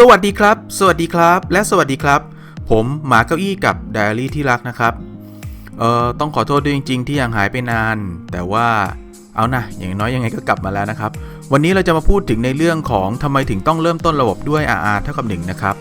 สวัสดีครับ สวัสดีครับ และสวัสดีครับ ผมหมาเก้าอี้กับไดอารี่ที่รักนะครับ เอ่อ ต้องขอโทษด้วยจริง ๆ ที่ยังหายไปนาน แต่ว่า เอานะ อย่างน้อยยังไงก็กลับมาแล้วนะครับ วันนี้เราจะมาพูดถึงในเรื่องของทำไมถึงต้องเริ่มต้นระบบด้วย RR เท่ากับ1นะครับ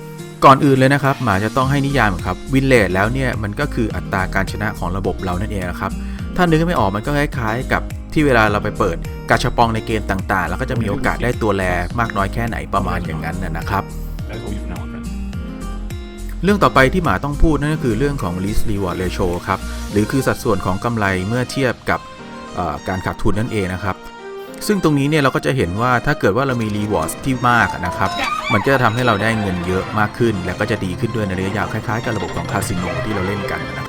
ก่อนอื่นเลยนะครับ หมาจะต้องให้นิยามครับวินเลทแล้วเนี่ย มันก็คืออัตราการชนะของระบบเรานั่นเองนะครับ ถ้านึกไม่ออกมันก็คล้าย ๆ กับที่เวลาเราไปเปิดกาชาปองในเกมต่างๆ แล้วก็จะมีโอกาสได้ตัวแรมากน้อยแค่ไหนประมาณอย่างนั้นนะครับ That's what we've now done. เรื่องต่อไปที่หมาต้องพูดนั่นก็คือเรื่องของ risk reward ratio ครับ หรือคือสัดส่วนของกำไรเมื่อเทียบกับการขาดทุนนั่นเองนะครับ ซึ่งตรงนี้เนี่ยเราก็จะเห็นว่าถ้าเกิดว่าเรามี reward ที่มากนะครับ มันก็จะทำให้เราได้เงินเยอะมากขึ้น และก็จะดีขึ้นด้วยในระยะยาวคล้ายๆกับระบบของคาสิโนที่เราเล่นกันนะ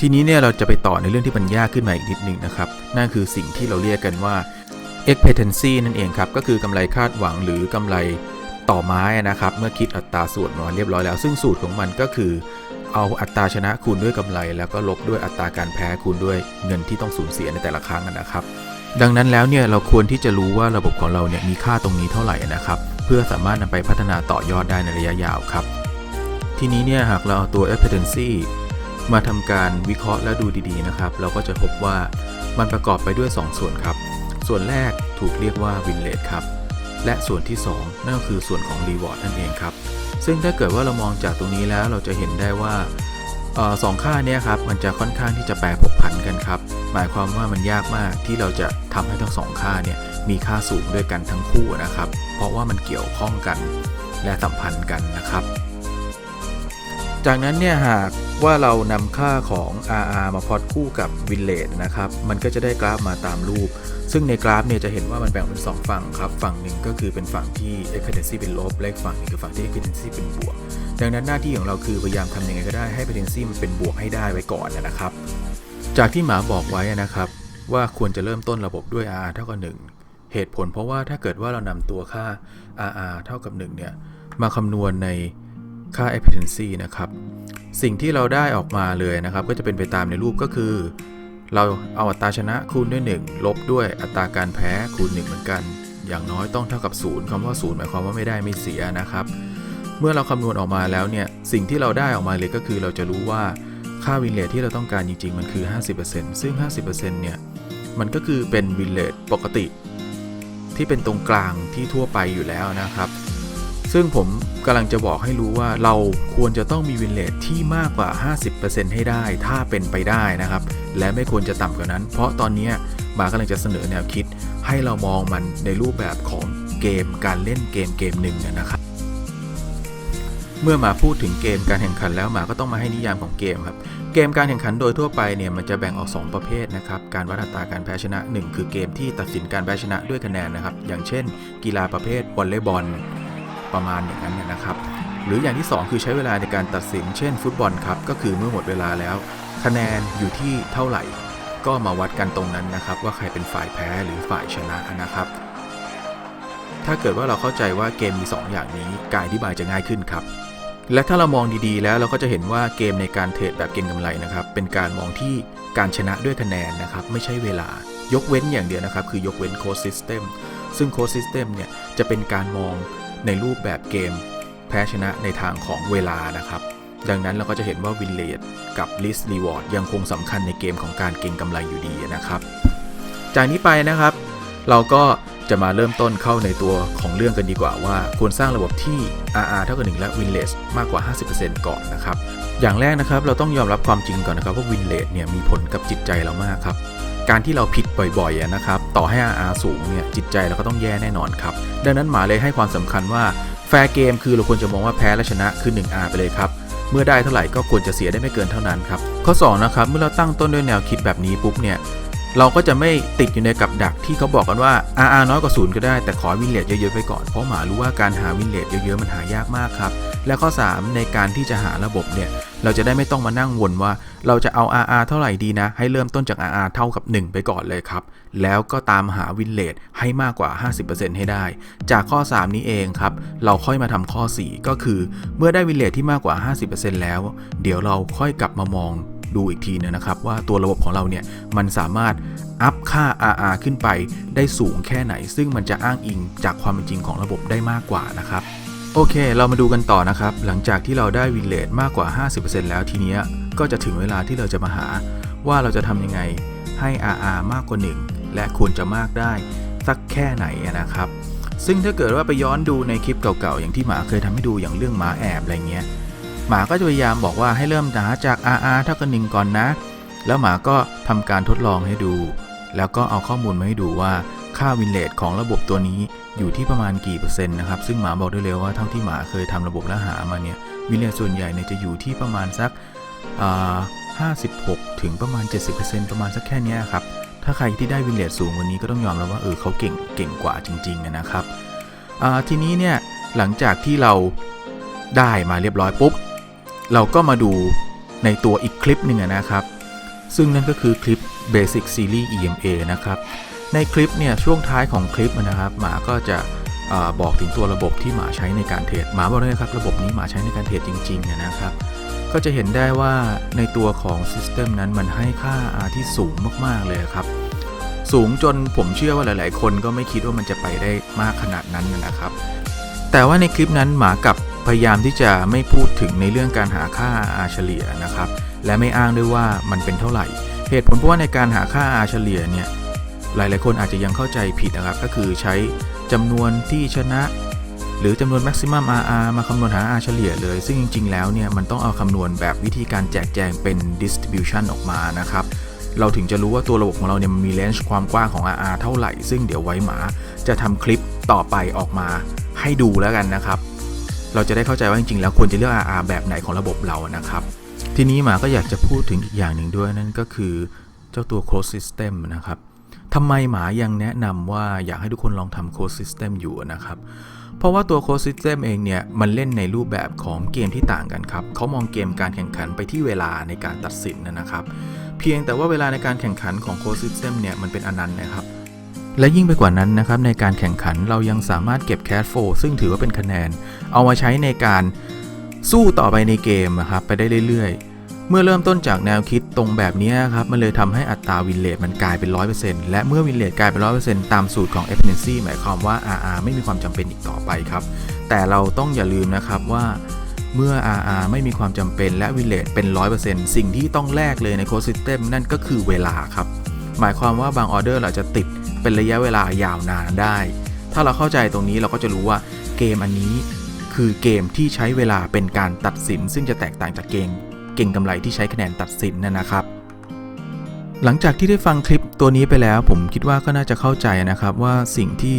ทีนี้เนี่ยเราจะไปต่อในเรื่องที่มันยากขึ้นมาอีกนิดนึงนะครับ นั่นคือสิ่งที่เราเรียกกันว่า expectancy นั่นเองครับ ก็คือกำไรคาดหวังหรือกำไร ต่อไม้นะครับ เมื่อคิดอัตราส่วนมาเรียบร้อยแล้ว ซึ่งสูตรของมันก็คือ เอาอัตราชนะคูณด้วยกำไร แล้วก็ลบด้วยอัตราการแพ้คูณด้วยเงินที่ต้องสูญเสียในแต่ละครั้งนะครับ ดังนั้นแล้วเนี่ยเราควรที่จะรู้ว่าระบบของเราเนี่ยมีค่าตรงนี้เท่าไหร่นะครับ เพื่อสามารถนำไปพัฒนาต่อยอดได้ในระยะยาวครับ ทีนี้เนี่ยหากเราเอาตัว expectancy มาทำการวิเคราะห์และดูดีๆนะครับ เราก็จะพบว่ามันประกอบไปด้วย 2 ส่วนครับ ส่วนแรกถูกเรียกว่า win rate ครับ และส่วนที่ 2 นั่นก็คือส่วนของรีวอร์ดนั่นเองครับ ซึ่งถ้าเกิดว่าเรามองจากตรงนี้แล้วเราจะเห็นได้ว่าออสองค่าเนี้ครับมันจะค่อนข้างที่จะแปรผกผันกันครับ หมายความว่ามันยากมากที่เราจะทำให้ทั้งสองค่าเนี่ยมีค่าสูงด้วยกันทั้งคู่นะครับ เพราะว่ามันเกี่ยวข้องกันและสัมพันธ์กันนะครับ จากนั้นเนี่ยหากว่าเรานำค่าของ RR มาพอตคู่กับ Win Rate นะครับ มันก็จะได้กราฟมาตามรูป ซึ่งในกราฟเนี่ยจะเห็นว่ามันแบ่งเป็น 2 ฝั่งครับ ฝั่งหนึ่งก็คือเป็นฝั่งที่ expectancy เป็นลบ และฝั่งนึงคือฝั่งที่ expectancy เป็นบวก ดังนั้นหน้าที่ของเราคือพยายามทำยังไงก็ได้ให้ expectancy มันเป็นบวกให้ได้ไว้ก่อนนะครับ จากที่หมาบอกไว้นะครับ ว่าควรจะเริ่มต้นระบบด้วย RR เท่ากับ 1 เหตุผลเพราะว่าถ้าเกิดว่าเรานำตัวค่า RR เท่ากับ1เนี่ยมาคำนวณใน ค่า expectancy นะครับ สิ่งที่เราได้ออกมาเลยนะครับ ก็จะเป็นไปตามในรูปก็คือ เราเอาอัตราชนะคูณด้วย 1 ลบด้วยอัตราการแพ้คูณ 1 เหมือนกัน อย่างน้อยต้องเท่ากับ 0คำว่า 0 หมายความว่าไม่ได้ไม่เสียนะครับ เมื่อเราคำนวณออกมาแล้วเนี่ย สิ่งที่เราได้ออกมาเลยก็คือเราจะรู้ว่าค่าวินเลทที่เราต้องการจริง ๆ มันคือ 50%ซึ่ง 50%เนี่ย มันก็คือเป็นวินเลทปกติ ที่เป็นตรงกลางที่ทั่วไปอยู่แล้วนะครับ ซึ่งผมกำลังจะบอกให้รู้ว่าเราควรจะต้องมีวินเลทที่มากกว่า 50%ให้ได้ ถ้าเป็นไปได้นะครับ และไม่ควรจะต่ำกว่านั้น เพราะตอนนี้บาร์กำลังจะเสนอแนวคิด ให้เรามองมันในรูปแบบของเกมการเล่นเกมเกมหนึ่งนะครับเมื่อมาพูดถึงเกมการแข่งขันแล้วหมาก็ต้องมาให้นิยามของเกมครับ เกมการแข่งขันโดยทั่วไปเนี่ยมันจะแบ่งออก 2 ประเภทนะครับ การวัดอัตราการแพ้ชนะ 1 คือเกมที่ตัดสินการแพ้ชนะด้วยคะแนนนะครับ อย่างเช่น กีฬาประเภทวอลเลย์บอล ประมาณอย่างนั้นนะครับ หรืออย่างที่ 2 คือใช้เวลาในการตัดสิน เช่น ฟุตบอลครับ ก็คือเมื่อหมดเวลาแล้ว คะแนนอยู่ที่เท่าไหร่ ก็มาวัดกันตรงนั้นนะครับ ว่าใครเป็นฝ่ายแพ้หรือฝ่ายชนะนะครับ ถ้าเกิดว่าเราเข้าใจว่าเกมมี 2 อย่างนี้การอธิบายจะง่ายขึ้นครับและถ้าเรามองดีๆ แล้วเราก็จะเห็นว่าเกมในการเทรดแบบเก็งกำไรนะครับ เป็นการมองที่การชนะด้วยคะแนนนะครับ ไม่ใช่เวลายกเว้นอย่างเดียวนะครับ คือยกเว้นโค้ดซิสเต็มซึ่งโค้ดซิสเต็มเนี่ยจะเป็นการมอง ในรูปแบบเกมแพ้ชนะในทางของเวลานะครับ ดังนั้นเราก็จะเห็นว่าวินเลดกับ List Reward ยังคงสำคัญในเกมของการเก็งกำไรอยู่ดีนะครับ จากนี้ไปนะครับ เราก็จะมาเริ่มต้นเข้าในตัวของเรื่องกันดีกว่าว่าควรสร้างระบบที่ RR เท่ากับ1และ Win Rate มากกว่า 50%ก่อนนะครับ อย่างแรกนะครับเราต้องยอมรับความจริงก่อนนะครับว่า Win Rate เนี่ยมีผลกับจิตใจเรามากครับ การที่เราผิดบ่อยๆนะครับต่อให้ RR สูงเนี่ยจิตใจเราก็ต้องแย่แน่นอนครับดังนั้นหมาเลยให้ความสำคัญว่าแฟร์เกมคือเราควรจะมองว่าแพ้และชนะคือ 1R ไปเลยครับเมื่อได้เท่าไหร่ก็ควรจะเสียได้ไม่เกินเท่านั้นครับข้อ2นะครับเมื่อเราตั้งต้นด้วยแนวคิดแบบนี้ปุ๊บเนี่ยเราก็จะไม่ติดอยู่ในกับดักที่เขาบอกกันว่า RR น้อยกว่าศูนย์ก็ได้แต่ขอวินเลทเยอะๆไปก่อนเพราะหมารู้ว่าการหาวินเลทเยอะๆมันหายากมากครับ และข้อ 3 ในการที่จะหาระบบเนี่ย เราจะได้ไม่ต้องมานั่งวนว่า เราจะเอา RR เท่าไหร่ดีนะ ให้เริ่มต้นจาก RR เท่ากับ 1 ไปก่อนเลยครับ แล้วก็ตามหาวินเลทให้มากกว่า 50%ให้ได้ จากข้อ 3 นี้เองครับ เราค่อยมาทำข้อ 4 ก็คือ เมื่อได้วินเลทที่มากกว่า 50%แล้ว เดี๋ยวเราค่อยกลับมามองดูอีกทีนึงนะครับ ว่าตัวระบบของเราเนี่ยมันสามารถอัพค่า RR ขึ้นไปได้สูงแค่ไหน ซึ่งมันจะอ้างอิงจากความเป็นจริงของระบบได้มากกว่านะครับ โอเค เรามาดูกันต่อนะครับ หลังจากที่เราได้วินเลทมากกว่า 50%แล้วทีนี้ก็จะถึงเวลาที่เราจะมาหา ว่าเราจะทำยังไงให้ RR มากกว่า 1 และควรจะมากได้ สักแค่ไหนนะครับ ซึ่งถ้าเกิดว่าไปย้อนดูในคลิปเก่าๆ อย่างที่หมาเคยทำให้ดูอย่างเรื่องหมาแอบอะไรเงี้ย หมาก็จะพยายามบอกว่าให้เริ่มหาจาก RR เท่ากับหนึ่งก่อนนะ แล้วหมาก็ทำการทดลองให้ดู แล้วก็เอาข้อมูลมาให้ดูว่า ค่าวินเลทของระบบตัวนี้อยู่ที่ประมาณกี่เปอร์เซ็นต์นะครับ ซึ่งหมาบอกได้เลยว่าเท่าที่หมาเคยทำระบบและหามาเนี่ยวินเลทส่วนใหญ่เนี่ยจะอยู่ที่ประมาณสัก56 ถึงประมาณ 70%ประมาณสักแค่นี้ครับ ถ้าใครที่ได้วินเลทสูงกว่านี้ก็ต้องยอมรับว่าเออเขาเก่งเก่งกว่าจริงๆนะครับทีนี้เนี่ยหลังจากที่เราได้มาเรียบร้อยปุ๊บ เราก็มาดูในตัวอีกคลิปหนึ่งนะครับ ซึ่งนั่นก็คือคลิป Basic Series EMA นะครับ ในคลิปเนี่ยช่วงท้ายของคลิปนะครับ หมาก็จะอบอกถึงตัวระบบที่หมาใช้ในการเทรดหมาบอกเลยนะครับระบบนี้หมาใช้ในการเทรดจริงๆนะครับ ก็จะเห็นได้ว่าในตัวของ System นั้นมันให้ค่า R ที่สูงมากๆเลยครับ สูงจนผมเชื่อว่าหลาย ๆ คนก็ไม่คิดว่ามันจะไปได้มากขนาดนั้นนะครับ แต่ว่าในคลิปนั้นหมากับพยายามที่จะไม่พูดถึงในเรื่องการหาค่า R เฉลี่ยนะครับ และไม่อ้างด้วยว่ามันเป็นเท่าไหร่ เหตุผลเพราะว่าในการหาค่า R เฉลี่ยเนี่ย หลาย ๆ คนอาจจะยังเข้าใจผิดนะครับ ก็คือใช้จำนวนที่ชนะ หรือจำนวน maximum RR มาคำนวณหา R เฉลี่ยเลย ซึ่งจริง ๆ แล้วเนี่ยมันต้องเอาคำนวณแบบวิธีการแจกแจงเป็น distribution ออกมานะครับเราถึงจะรู้ว่าตัวระบบของเราเนี่ยมันมี range ความกว้างของ RR เท่าไหร่ ซึ่งเดี๋ยวไว้หมาจะทำคลิปต่อไปออกมาให้ดูแล้วกันนะครับ เราจะได้เข้าใจว่าจริงๆ แล้วควรจะเลือก RR แบบไหนของระบบเรานะครับ ทีนี้หมาก็อยากจะพูดถึงอีกอย่างหนึ่งด้วยนั่นก็คือเจ้าตัว closed system นะครับ ทำไมหมายังแนะนำว่าอยากให้ทุกคนลองทำ closed system อยู่นะครับ เพราะว่าตัว closed system เองเนี่ย มันเล่นในรูปแบบของเกมที่ต่างกันครับ เขามองเกมการแข่งขันไปที่เวลาในการตัดสินนะครับ เพียงแต่ว่าเวลาในการแข่งขันของ closed system เนี่ย มันเป็นอนันต์นะครับและยิ่งไปกว่านั้นนะครับในการแข่งขันเรายังสามารถเก็บ cash flow ซึ่งถือว่าเป็นคะแนน เอามาใช้ในการสู้ต่อไปในเกมนะครับไปได้เรื่อยๆ เมื่อเริ่มต้นจากแนวคิดตรงแบบนี้ครับมันเลยทำให้อัตราวินเลทมันกลายเป็น 100%และเมื่อวินเลทกลายเป็น 100%ตามสูตรของ efficiency หมายความว่า RR ไม่มีความจำเป็นอีกต่อไปครับ แต่เราต้องอย่าลืมนะครับว่าเมื่อ RR ไม่มีความจำเป็นและวินเลทเป็น 100%สิ่งที่ต้องแลกเลยใน code system นั่นก็คือเวลาครับ หมายความว่าบางออเดอร์เราจะติดเป็นระยะเวลายาวนานได้ ถ้าเราเข้าใจตรงนี้เราก็จะรู้ว่าเกมอันนี้คือเกมที่ใช้เวลาเป็นการตัดสิน ซึ่งจะแตกต่างจากเกม เก่งกำไรที่ใช้คะแนนตัดสินนะนะครับ หลังจากที่ได้ฟังคลิปตัวนี้ไปแล้ว ผมคิดว่าก็น่าจะเข้าใจนะครับว่าสิ่งที่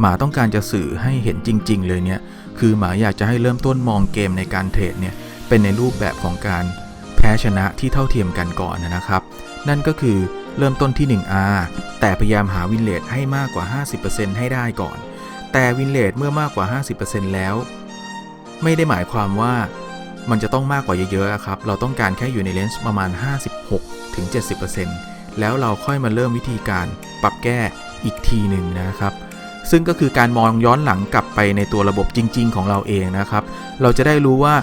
หมาต้องการจะสื่อให้เห็นจริง ๆ เลยเนี่ยคือหมาอยากจะให้เริ่มต้นมองเกมในการเทรดเนี่ยเป็นในรูปแบบของการแพ้ชนะที่เท่าเทียมกันก่อนนะครับ นั่นก็คือเริ่มต้นที่ 1R แต่พยายามหาวินเลทให้มากกว่า 50%ให้ได้ก่อน แต่วินเลทเมื่อมากกว่า 50%แล้ว ไม่ได้หมายความว่า มันจะต้องมากกว่าเยอะๆครับ เราต้องการแค่อยู่ในเลนส์ประมาณ 56ถึง70%แล้วเราค่อยมาเริ่มวิธีการปรับแก้อีกทีหนึ่งนะครับ ซึ่งก็คือการมองย้อนหลังกลับไปในตัวระบบจริง ๆ ของเราเองนะครับ เราจะได้รู้ว่า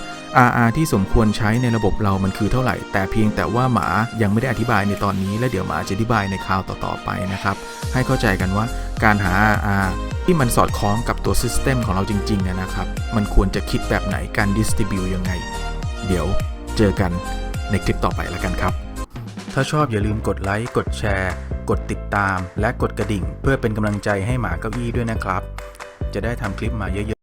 RR ที่สมควรใช้ในระบบเรามันคือเท่าไหร่ แต่เพียงแต่ว่าหมายังไม่ได้อธิบายในตอนนี้ และเดี๋ยวหมาจะอธิบายในคราวต่อๆไปนะครับ ให้เข้าใจกันว่าการหา RR ที่มันสอดคล้องกับตัวซิสเต็มของเราจริงๆนะครับ มันควรจะคิดแบบไหนการดิสติบิวยังไง เดี๋ยวเจอกันในคลิปต่อไปแล้วกันครับ ถ้าชอบอย่าลืมกดไลค์กดแชร์ กดติดตาม และกดกระดิ่ง เพื่อเป็นกำลังใจให้หมาเก้าอี้ด้วยนะครับ จะได้ทำคลิปมาเยอะๆ